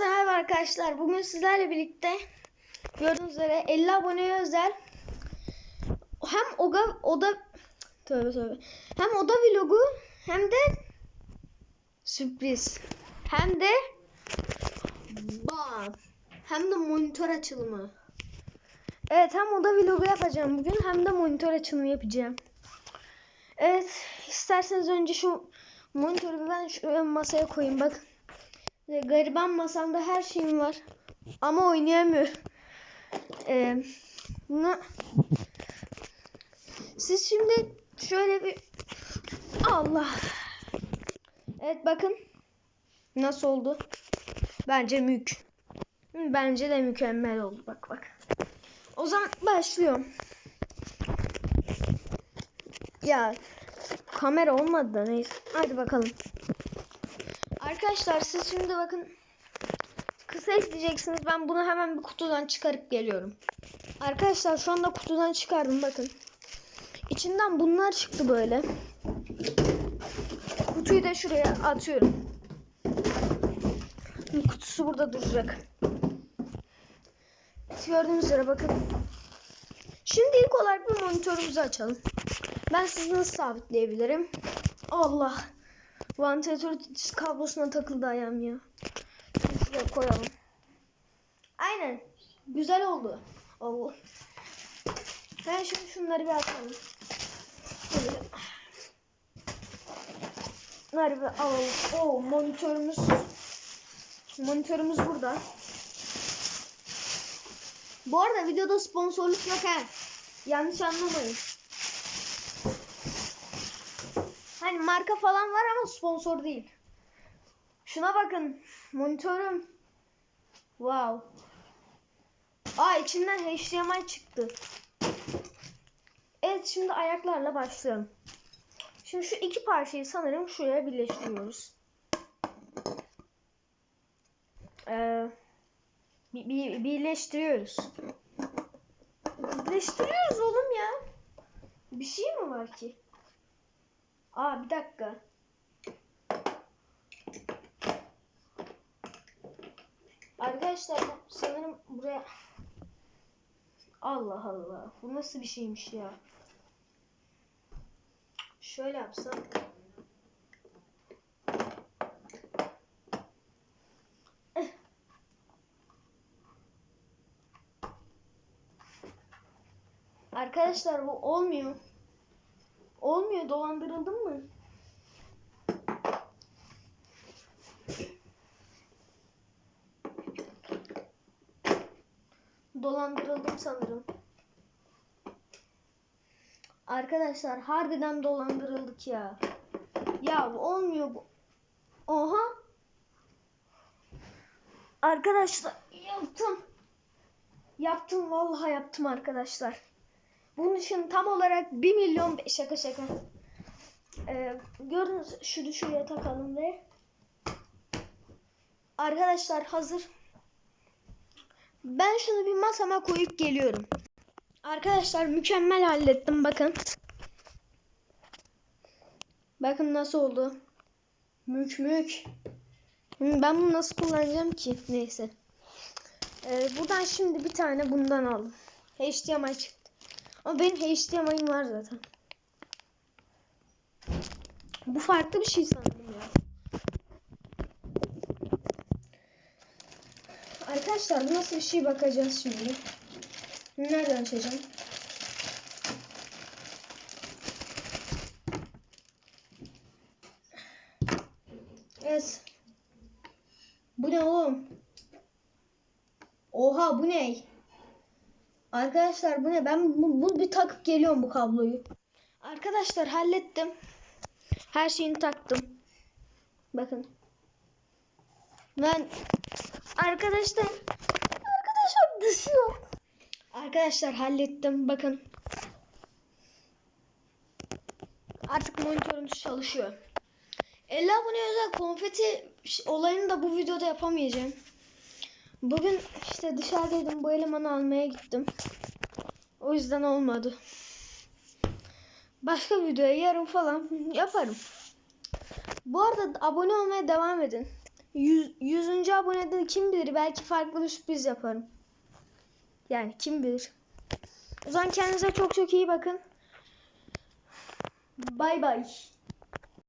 Hepinize merhaba arkadaşlar. Bugün sizlerle birlikte gördüğünüz üzere 50 aboneye özel hem oda oda tövbe tövbe. Hem oda vlogu hem de sürpriz. Hem de bam. Hem de monitör açılımı. Evet hem oda vlogu yapacağım bugün hem de monitör açılımı yapacağım. Evet isterseniz önce şu monitörü ben şu masaya koyayım bak. Gariban masamda her şeyim var. Ama oynayamıyorum. Ee. Siz şimdi şöyle bir... Allah. Evet bakın. Nasıl oldu? Bence mük. Bence de mükemmel oldu. Bak bak. O zaman başlıyorum. Ya kamera olmadı da neyse. Hadi bakalım. Arkadaşlar siz şimdi bakın kısa izleyeceksiniz. Ben bunu hemen bir kutudan çıkarıp geliyorum. Arkadaşlar şu anda kutudan çıkardım bakın. İçinden bunlar çıktı böyle. Kutuyu da şuraya atıyorum. Kutusu burada duracak. Gördüğünüz üzere bakın. Şimdi ilk olarak bir monitörümüzü açalım. Ben sizi nasıl sabitleyebilirim? Allah. Vantilatör kablosuna takıldı ayağım ya. Şuraya koyalım. Aynen. Güzel oldu. Allah. Ben şimdi şunları bir atalım. Şöyle. Bunları bir alalım. Oo monitörümüz. Monitörümüz burada. Bu arada videoda sponsorluk yok he. Yanlış anlamayın. Hani marka falan var ama sponsor değil. Şuna bakın. Monitörüm. Wow. Aa içinden HDMI çıktı. Evet şimdi ayaklarla başlayalım. Şimdi şu iki parçayı sanırım şuraya birleştiriyoruz. Ee, bir, bir, birleştiriyoruz. Birleştiriyoruz oğlum ya. Bir şey mi var ki? Aa bir dakika. Arkadaşlar sanırım buraya Allah Allah. Bu nasıl bir şeymiş ya? Şöyle yapsam. Arkadaşlar bu olmuyor. Olmuyor. Dolandırıldım mı? Dolandırıldım sanırım. Arkadaşlar harbiden dolandırıldık ya. Ya olmuyor bu. Oha. Arkadaşlar yaptım. Yaptım vallahi yaptım arkadaşlar. Bunun için tam olarak 1 milyon şaka şaka. Ee, gördünüz şunu şuraya takalım ve arkadaşlar hazır. Ben şunu bir masama koyup geliyorum. Arkadaşlar mükemmel hallettim bakın. Bakın nasıl oldu. Mük mük. Ben bunu nasıl kullanacağım ki? Neyse. Ee, buradan şimdi bir tane bundan aldım. HDMI çıktı. Ama benim HDMI'm var zaten. Bu farklı bir şey sandım ya. Arkadaşlar nasıl bir şey bakacağız şimdi. Nereden açacağım? Evet. Bu ne oğlum? Oha bu ne? Arkadaşlar bu ne? Ben bu, bu bir takıp geliyorum bu kabloyu. Arkadaşlar hallettim. Her şeyini taktım. Bakın. Ben arkadaşlar arkadaşlar düşüyor. Arkadaşlar hallettim. Bakın. Artık monitörümüz çalışıyor. 50 abone özel konfeti olayını da bu videoda yapamayacağım. Bugün işte dışarıdaydım bu elemanı almaya gittim. O yüzden olmadı. Başka videoya yarın falan yaparım. Bu arada abone olmaya devam edin. 100. 100. abone de kim bilir belki farklı bir sürpriz yaparım. Yani kim bilir. O zaman kendinize çok çok iyi bakın. Bay bay.